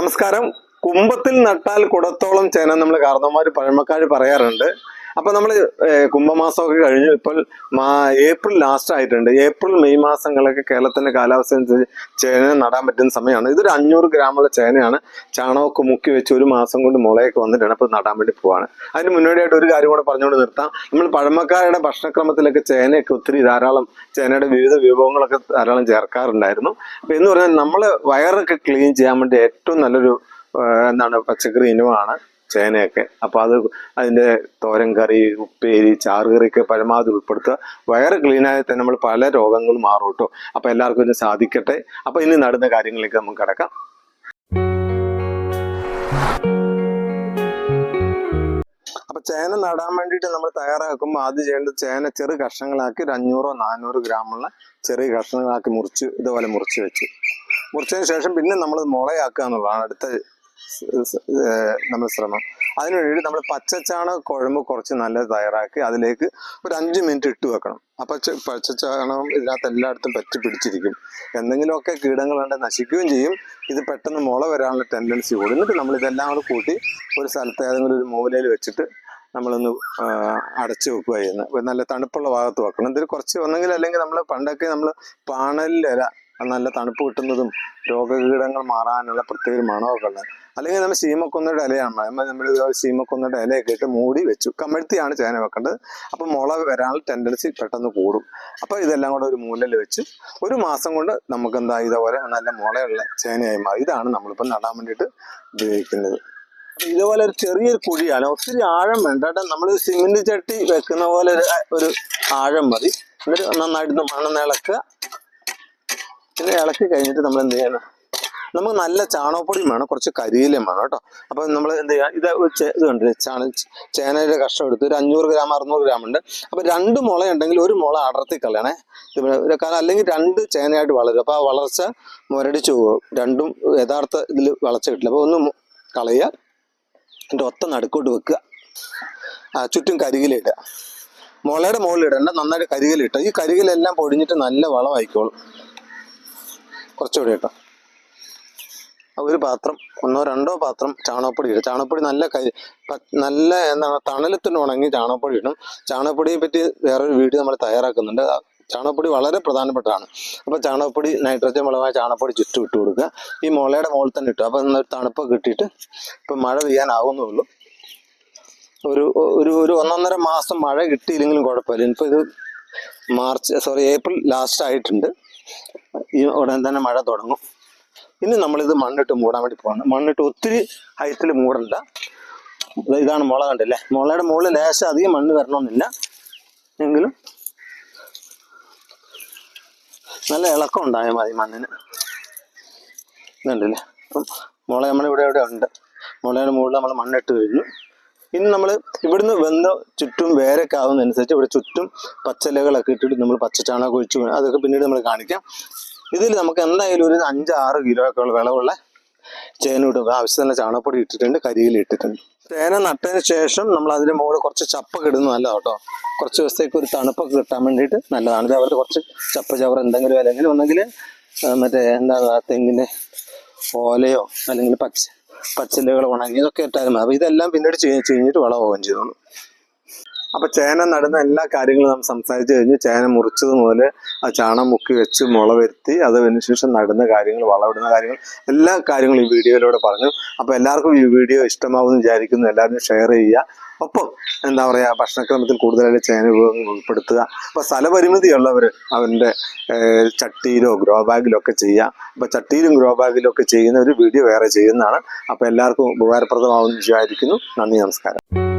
നമസ്കാരം. കുമ്പത്തിൽ നട്ടാൽ കുടത്തോളം ചേന നമ്മൾ കാരണവന്മാർ പഴമക്കാർ പറയാറുണ്ട്. അപ്പൊ നമ്മൾ കുംഭമാസമൊക്കെ കഴിഞ്ഞു. ഇപ്പോൾ ഏപ്രിൽ ലാസ്റ്റ് ആയിട്ടുണ്ട്. ഏപ്രിൽ മെയ് മാസങ്ങളൊക്കെ കേരളത്തിന്റെ കാലാവസ്ഥ അനുസരിച്ച് ചേന നടാൻ പറ്റുന്ന സമയമാണ്. ഇതൊരു അഞ്ഞൂറ് ഗ്രാമുള്ള ചേനയാണ്. ചാണകമൊക്കെ മുക്കി വെച്ച് ഒരു മാസം കൊണ്ട് മുളയൊക്കെ വന്നിട്ടാണ് അപ്പോൾ നടാൻ വേണ്ടി പോവാണ്. അതിന് മുന്നോടിയായിട്ട് ഒരു കാര്യം കൂടെ പറഞ്ഞുകൊണ്ട് നിർത്താം. നമ്മൾ പഴമക്കാരുടെ ഭക്ഷണക്രമത്തിലൊക്കെ ചേനയൊക്കെ ഒത്തിരി ധാരാളം ചേനയുടെ വിവിധ വിഭവങ്ങളൊക്കെ ധാരാളം ചേർക്കാറുണ്ടായിരുന്നു. അപ്പൊ എന്ന് പറഞ്ഞാൽ നമ്മൾ വയറൊക്കെ ക്ലീൻ ചെയ്യാൻ വേണ്ടി ഏറ്റവും നല്ലൊരു എന്താണ് പച്ചക്കറി ഇനമാണ്. ചേനയൊക്കെ. അപ്പോൾ അത് അതിന്റെ തോരൻ കറി ഉപ്പേരി ചാറുകറിയൊക്കെ പരമാവധി ഉൾപ്പെടുത്തുക. വയറ് ക്ലീനായാൽ തന്നെ നമ്മൾ പല രോഗങ്ങളും മാറും കേട്ടോ. അപ്പോൾ എല്ലാവർക്കും ഇത് സാധിക്കട്ടെ. അപ്പോൾ ഇനി നടന്ന കാര്യങ്ങളിലേക്ക് നമുക്ക് കിടക്കാം. അപ്പൊ ചേന നടാൻ വേണ്ടിയിട്ട് നമ്മൾ തയ്യാറാക്കുമ്പോൾ ആദ്യം ചെയ്യേണ്ടത് ചേന ചെറു കഷ്ണങ്ങളാക്കി ഒരു അഞ്ഞൂറോ നാനൂറോ ഗ്രാമുള്ള ചെറിയ കഷ്ണങ്ങളാക്കി മുറിച്ച് ഇതുപോലെ മുറിച്ച് വെച്ച്. മുറിച്ചതിന് ശേഷം പിന്നെ നമ്മൾ മുളയാക്കുക എന്നുള്ളതാണ് അടുത്ത ഏർ ശ്രമം. അതിനു വേണ്ടി നമ്മൾ പച്ചച്ചാണ കുഴമ്പ് കുറച്ച് നല്ല തയ്യാറാക്കി അതിലേക്ക് ഒരു അഞ്ച് മിനിറ്റ് ഇട്ട് വെക്കണം. അപ്പൊ പച്ചച്ചാണകം ഇതിനകത്ത് എല്ലായിടത്തും പറ്റി പിടിച്ചിരിക്കും. എന്തെങ്കിലുമൊക്കെ കീടങ്ങളുണ്ട് നശിക്കുകയും ചെയ്യും. ഇത് പെട്ടെന്ന് മുള വരാനുള്ള ടെൻഡൻസി കൂടും. എന്നിട്ട് നമ്മൾ ഇതെല്ലാം കൂടെ കൂട്ടി ഒരു സ്ഥലത്ത് ഏതെങ്കിലും ഒരു മൂലയിൽ വെച്ചിട്ട് നമ്മളൊന്ന് അടച്ചു വെക്കുക ചെയ്യുന്നത്. നല്ല തണുപ്പുള്ള ഭാഗത്ത് വെക്കണം. ഇതിൽ കുറച്ച് ഒന്നെങ്കിൽ അല്ലെങ്കിൽ നമ്മൾ പണ്ടൊക്കെ നമ്മൾ പാണലിൽ പാണലിലില നല്ല തണുപ്പ് കിട്ടുന്നതും രോഗകീടങ്ങൾ മാറാനുള്ള പ്രത്യേക മണമൊക്കെ ഉള്ളത്. അല്ലെങ്കിൽ നമ്മൾ ശീമക്കൊന്നയുടെ ഇലയാണ് നമ്മൾ നമ്മൾ ശീമക്കൊന്നയുടെ ഇലയൊക്കെ ഇട്ട് മൂടി വെച്ചു. കമഴ്ത്തിയാണ് ചേന വെക്കേണ്ടത്. അപ്പം മുള വരാനുള്ള ടെൻഡൻസി പെട്ടെന്ന് കൂടും. അപ്പോൾ ഇതെല്ലാം കൂടെ ഒരു മൂലയിൽ വെച്ച് ഒരു മാസം കൊണ്ട് നമുക്ക് എന്താ ഇതേപോലെ നല്ല മുളയുള്ള ചേനയായി മാറി. ഇതാണ് നമ്മളിപ്പോൾ നടാൻ വേണ്ടിയിട്ട് ഉപയോഗിക്കുന്നത്. ഇതേപോലെ ഒരു ചെറിയൊരു കുഴിയാണ്. ഒത്തിരി ആഴം വേണ്ട. കേട്ടോ നമ്മൾ സിമെന്റ് ചട്ടി വെക്കുന്ന പോലെ ഒരു ഒരു ആഴം മതി. എന്നിട്ട് നന്നായിട്ട് മണ്ണ് ഇളക്കുക പിന്നെ ഇളക്കി കഴിഞ്ഞിട്ട് നമ്മൾ എന്ത് ചെയ്യണം? നമുക്ക് നല്ല ചാണകപ്പൊടിയും വേണം കുറച്ച് കരിയിലും വേണം കേട്ടോ. അപ്പൊ നമ്മൾ എന്ത് ചെയ്യുക ഇത് ഇത് ചാണ ചേനയുടെ കഷ്ടം എടുത്ത് ഒരു അഞ്ഞൂറ് ഗ്രാം അറുന്നൂറ് ഗ്രാം ഉണ്ട്. അപ്പൊ രണ്ട് മുള ഉണ്ടെങ്കിൽ ഒരു മുള അടർത്തി കളയണേ. കാരണം അല്ലെങ്കിൽ രണ്ട് ചേനയായിട്ട് വളരും. അപ്പൊ ആ വളർച്ച മുരടിച്ചു പോകും. രണ്ടും യഥാർത്ഥ ഇതിൽ വളർച്ച കിട്ടില്ല. അപ്പോൾ ഒന്ന് കളയുക. എന്റെ ഒത്ത നടുക്കോട്ട് വെക്കുക. ചുറ്റും കരികിലിടുക മുളയുടെ മുകളിൽ ഇടേണ്ട നന്നായിട്ട് കരികിലിട്ട ഈ കരികിലെല്ലാം പൊടിഞ്ഞിട്ട് നല്ല വളമായിക്കോളും. കുറച്ചുകൂടി കേട്ടോ. ഒരു പാത്രം ഒന്നോ രണ്ടോ പാത്രം ചാണകപ്പൊടി ഇടും. ചാണകപ്പൊടി നല്ല കൈ നല്ല എന്താണ് തണലത്തിന് ഉണങ്ങി ചാണകപ്പൊടി ഇടും. ചാണകപ്പൊടിയെ പറ്റി വേറൊരു വീഡിയോ നമ്മൾ തയ്യാറാക്കുന്നുണ്ട്. ചാണകപ്പൊടി വളരെ പ്രധാനപ്പെട്ടതാണ്. അപ്പോൾ ചാണകപ്പൊടി നൈട്രജൻ വളമായ ചാണകപ്പൊടി ചുറ്റും ഇട്ട് കൊടുക്കുക. ഈ മുളയുടെ മുകളിൽ തന്നെ ഇട്ടു. അപ്പോൾ എന്നാൽ തണുപ്പ് കിട്ടിയിട്ട് ഇപ്പം മഴ പെയ്യാനാവുന്നേ ഉള്ളൂ ഒരു ഒരു ഒരു ഒന്നൊന്നര മാസം മഴ കിട്ടിയില്ലെങ്കിലും കുഴപ്പമില്ല. ഇനിയിപ്പോൾ ഇത് മാർച്ച് സോറി ഏപ്രിൽ ലാസ്റ്റ് ആയിട്ടുണ്ട്. ഈ ഉടൻ തന്നെ മഴ തുടങ്ങും. ഇനി നമ്മളിത് മണ്ണിട്ട് മൂടാൻ വേണ്ടി പോകണം മണ്ണിട്ട് ഒത്തിരി ഹൈറ്റിൽ മൂടണ്ട. ഇതാണ് മുള കണ്ടല്ലേ? മുളയുടെ മുകളിൽ ലേശം അധികം മണ്ണ് വരണമെന്നില്ല. എങ്കിലും നല്ല ഇളക്കം ഉണ്ടായാൽ മതി മണ്ണിന്. ഇതുണ്ടല്ലേ? അപ്പം മുള നമ്മളിവിടെ ഇവിടെ ഉണ്ട്? മുളയുടെ മുകളിൽ നമ്മൾ മണ്ണിട്ട് കഴിഞ്ഞു. ഇനി നമ്മൾ ഇവിടുന്ന് വെന്ത ചുറ്റും വേരൊക്കെ ആവുന്നതനുസരിച്ച് ഇവിടെ ചുറ്റും പച്ചലകളൊക്കെ ഇട്ടിട്ട് നമ്മൾ പച്ചച്ചാണകം ഒഴിച്ചു. അതൊക്കെ പിന്നീട് നമ്മൾ കാണിക്കാം. ഇതിൽ നമുക്ക് എന്തായാലും ഒരു അഞ്ച് ആറ് കിലോ ഒക്കെ വിളവുള്ള ചേന ഇടും. ആവശ്യത്തിന് ചാണകപ്പൊടി ഇട്ടിട്ടുണ്ട് കരിയിൽ ഇട്ടിട്ടുണ്ട്. ചേന നട്ടതിന് ശേഷം നമ്മൾ അതിന് മുകളിൽ കുറച്ച് ചപ്പൊക്കെ ഇടുന്നത് നല്ലതാണ് കേട്ടോ കുറച്ച് ദിവസത്തേക്ക് ഒരു തണുപ്പൊക്കെ കിട്ടാൻ വേണ്ടിയിട്ട് നല്ലതാണ്. ഇത് അവർക്ക് കുറച്ച് ചപ്പ ചവർ എന്തെങ്കിലും അല്ലെങ്കിൽ ഒന്നെങ്കിൽ മറ്റേ എന്താ തെങ്ങിന്റെ ഓലയോ അല്ലെങ്കിൽ പച്ച പച്ചിലകൾ ഉണങ്ങി ഇതൊക്കെ ഇട്ടാലും അപ്പോൾ ഇതെല്ലാം പിന്നീട് ചെയ്ഞ്ഞിട്ട് വളമാവുകയും ചെയ്തോളൂ. അപ്പൊ ചേന നടുന്ന എല്ലാ കാര്യങ്ങളും നാം സംസാരിച്ചു കഴിഞ്ഞ്. ചേന മുറിച്ചത് മുതൽ ആ ചാണം മുക്കി വെച്ച് മുള വരുത്തി അത് അതിനുശേഷം നടുന്ന കാര്യങ്ങൾ വളമിടുന്ന കാര്യങ്ങൾ എല്ലാ കാര്യങ്ങളും ഈ വീഡിയോയിലൂടെ പറഞ്ഞു. അപ്പൊ എല്ലാവർക്കും ഈ വീഡിയോ ഇഷ്ടമാവുമെന്ന് വിചാരിക്കുന്നു. എല്ലാവരും ഷെയർ ചെയ്യുക. ഒപ്പം എന്താ പറയാ ഭക്ഷണക്രമത്തിൽ കൂടുതലായിട്ട് ചേന വിഭവങ്ങൾ ഉൾപ്പെടുത്തുക. അപ്പൊ സ്ഥലപരിമിതിയുള്ളവർ അവന്റെ ഏഹ്, ചട്ടിയിലോ ഗ്രോ ബാഗിലോ ഒക്കെ ചെയ്യാം അപ്പൊ ചട്ടിയിലും ഗ്രോ ബാഗിലും ഒക്കെ ചെയ്യുന്ന ഒരു വീഡിയോ വേറെ ചെയ്യുന്നതാണ്. അപ്പൊ എല്ലാവർക്കും ഉപകാരപ്രദമാവുമെന്ന് വിചാരിക്കുന്നു. നന്ദി നമസ്കാരം.